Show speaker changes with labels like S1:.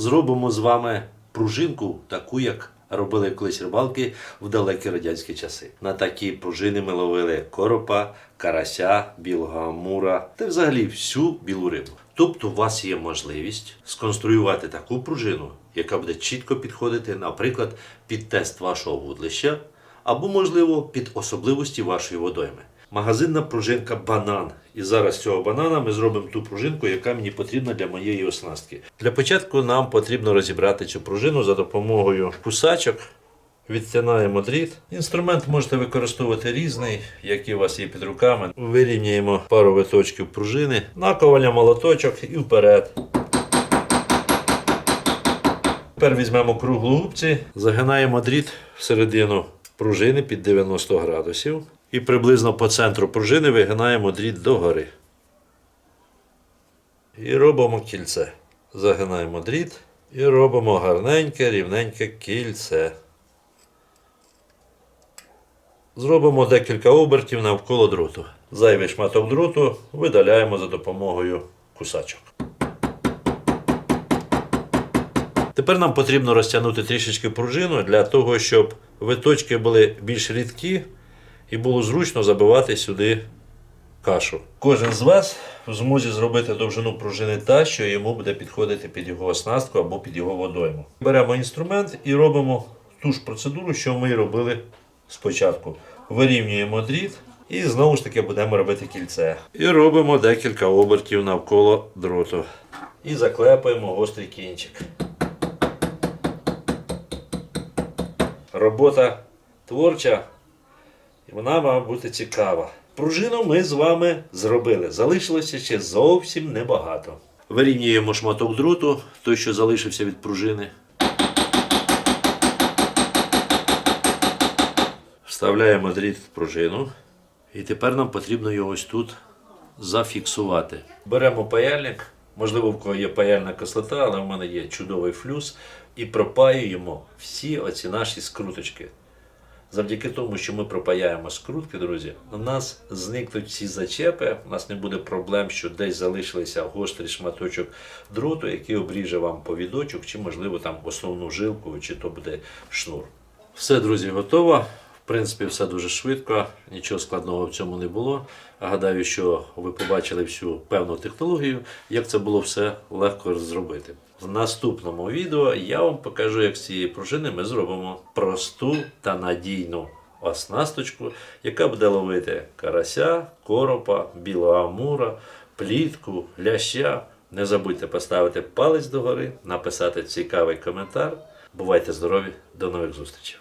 S1: зробимо з вами пружинку, таку, як робили колись рибалки в далекі радянські часи. На такі пружини ми ловили коропа, карася, білого амура та взагалі всю білу рибу. Тобто у вас є можливість сконструювати таку пружину, яка буде чітко підходити, наприклад, під тест вашого вудлища, або, можливо, під особливості вашої водойми. Магазинна пружинка банан. І зараз з цього банана ми зробимо ту пружинку, яка мені потрібна для моєї оснастки. Для початку нам потрібно розібрати цю пружину за допомогою кусачок. Відтянаємо дріт. Інструмент можете використовувати різний, який у вас є під руками. Вирівнюємо пару виточків пружини, наковаля молоточок і вперед. Тепер візьмемо круглу губці, загинаємо дріт всередину пружини під 90 градусів. І приблизно по центру пружини вигинаємо дріт догори. І робимо кільце. Загинаємо дріт і робимо гарненьке, рівненьке кільце. Зробимо декілька обертів навколо дроту. Зайвий шматок дроту видаляємо за допомогою кусачок. Тепер нам потрібно розтягнути трішечки пружину для того, щоб виточки були більш рідкі і було зручно забивати сюди кашу. Кожен з вас в змозі зробити довжину пружини та, що йому буде підходити під його оснастку або під його водойму. Беремо інструмент і робимо ту ж процедуру, що ми робили спочатку. Вирівнюємо дріт і знову ж таки будемо робити кільце. І робимо декілька обертів навколо дроту. І заклепаємо гострий кінчик. Робота творча, вона має бути цікава. Пружину ми з вами зробили. Залишилося ще зовсім небагато. Вирівнюємо шматок дроту, той, що залишився від пружини. Вставляємо дріт в пружину. І тепер нам потрібно його ось тут зафіксувати. Беремо паяльник, можливо, в кого є паяльна кислота, але в мене є чудовий флюс, і пропаюємо всі оці наші скруточки. Завдяки тому, що ми пропаяємо скрутки, друзі, у нас зникнуть всі зачепи, у нас не буде проблем, що десь залишилися гострий шматочок дроту, який обріже вам повідочок, чи, можливо, там основну жилку, чи то буде шнур. Все, друзі, готово. Принципі, все дуже швидко, нічого складного в цьому не було. Гадаю, що ви побачили всю певну технологію, як це було все легко зробити. В наступному відео я вам покажу, як з цієї пружини ми зробимо просту та надійну оснасточку, яка буде ловити карася, коропа, білого амура, плітку, ляща. Не забудьте поставити палець догори, написати цікавий коментар. Бувайте здорові, до нових зустрічей!